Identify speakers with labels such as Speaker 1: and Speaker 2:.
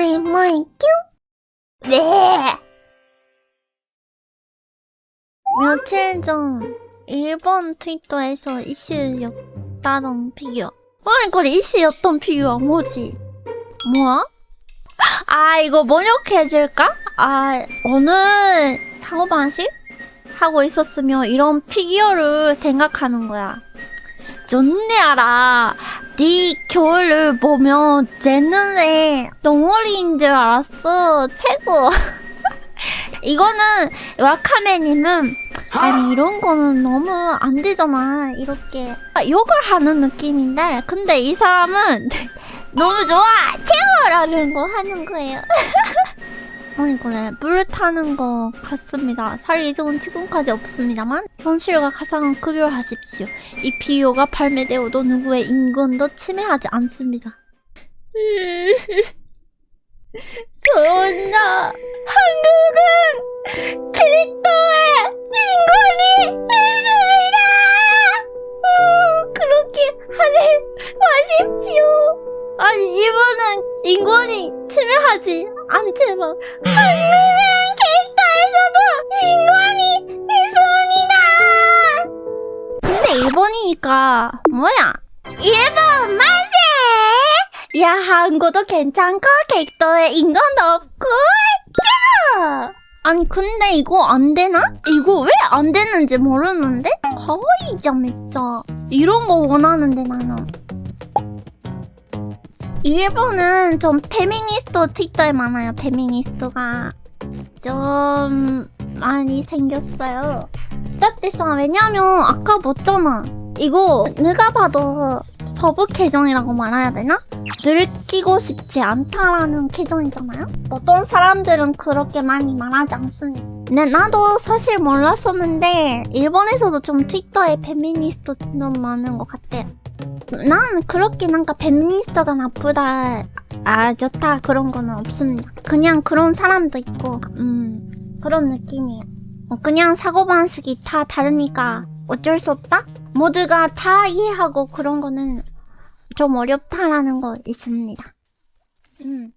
Speaker 1: 마이 마이 뀨네 며칠 전 일본 트위터에서 이슈였다던 피규어 아니これ 이슈였던 피규어 뭐지? 뭐야? 아 이거 번역해줄까? 아 어느 사고방식? 하고 있었으면 이런 피규어를 생각하는 거야 좋네 알아 네 겨울을 보면 쟤는 애 덩어리인 줄 알았어. 최고. 이거는 와카메님은 아니 이런 거는 너무 안 되잖아. 이렇게 아, 욕을 하는 느낌인데 근데 이 사람은 너무 좋아! 최고라는 거 하는 거예요 아니 그래 물 타는 거 같습니다. 살 이종은 지금까지 없습니다만 현실과 가상은 구별하십시오. 이 비유가 발매되어도 누구의 인권도 침해하지 않습니다. 소나 한국은 이분은 인권이 침해하지 않지만 한국은 캐릭터에서도 인권이 있습니다. 근데 일본이니까 뭐야? 일본 만세 야 한국도 괜찮고 캐릭터에 인권도 없고 짜 아니 근데 이거 안 되나? 이거 왜 안 되는지 모르는데? 가와이자 진짜 이런 거 원하는데 나는 일본은 좀 페미니스트 트위터에 많아요. 페미니스트가 좀 많이 생겼어요. 짝대사 왜냐면 아까 봤잖아. 이거 누가 봐도 서부 계정이라고 말해야 되나? 들키고 싶지 않다라는 계정이잖아요. 어떤 사람들은 그렇게 많이 말하지 않습니다. 네, 나도 사실 몰랐었는데 일본에서도 좀 트위터에 페미니스트 좀 많은 것 같아요. 난 그렇게 뭔가 페미니스트가 나쁘다, 아 좋다 그런 거는 없습니다. 그냥 그런 사람도 있고, 음 그런 느낌이에요. 어, 그냥 사고방식이 다 다르니까 어쩔 수 없다? 모두가 다 이해하고 그런 거는 좀 어렵다라는 거 있습니다. 음.